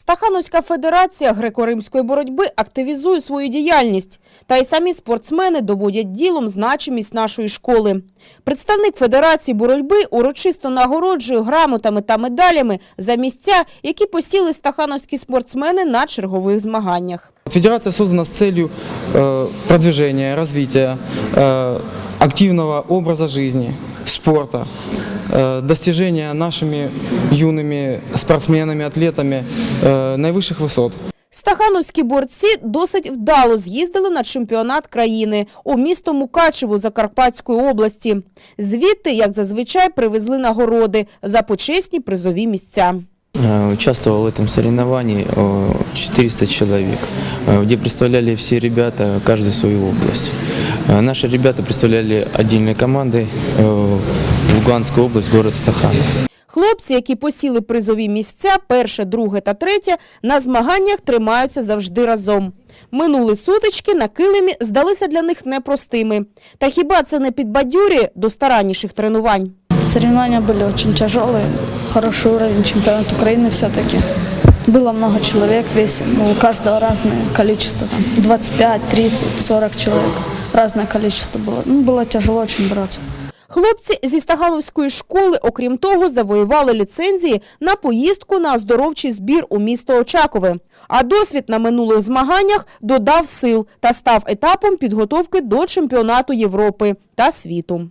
Стахановська федерація греко-римської боротьби активізує свою діяльність, та й самі спортсмени доводять ділом значимість нашої школи. Представник федерації боротьби урочисто нагороджує грамотами та медалями за місця, які посіли стахановські спортсмени на чергових змаганнях. Федерация создана с целью э, продвижения, развития э, активного образа жизни, спорта, э, достижения нашими юными спортсменами, атлетами э, наивысших высот. Стахановські борці досить вдало з'їздили на чемпіонат країни у місто Мукачево Закарпатської області. Звідти, як зазвичай, привезли нагороди за почесні призові місця. Э, Участвовал в этом соревновании э, 400 человек, э, где представляли все ребята каждую свою область. Э, Наши ребята представляли отдельные команды э, Луганскую область, город Стахан. Хлопці, які посіли призові місця, перше, друге та третє, на змаганнях тримаються завжди разом. Минули сутички на килимі здалися для них непростими. Та хіба це не підбадьорює до старанніших тренувань? Соревнования были очень тяжелые, хороший уровень, чемпионат Украины все-таки. Было много человек, весь, ну, у каждого разное количество, там, 25, 30, 40 человек, разное количество было. Ну, было тяжело очень бороться. Хлопці зі Стагаловської школи, окрім того, завоювали ліцензії на поїздку на оздоровчий збір у місто Очакове. А досвід на минулих змаганнях додав сил та став етапом підготовки до чемпіонату Європи та світу.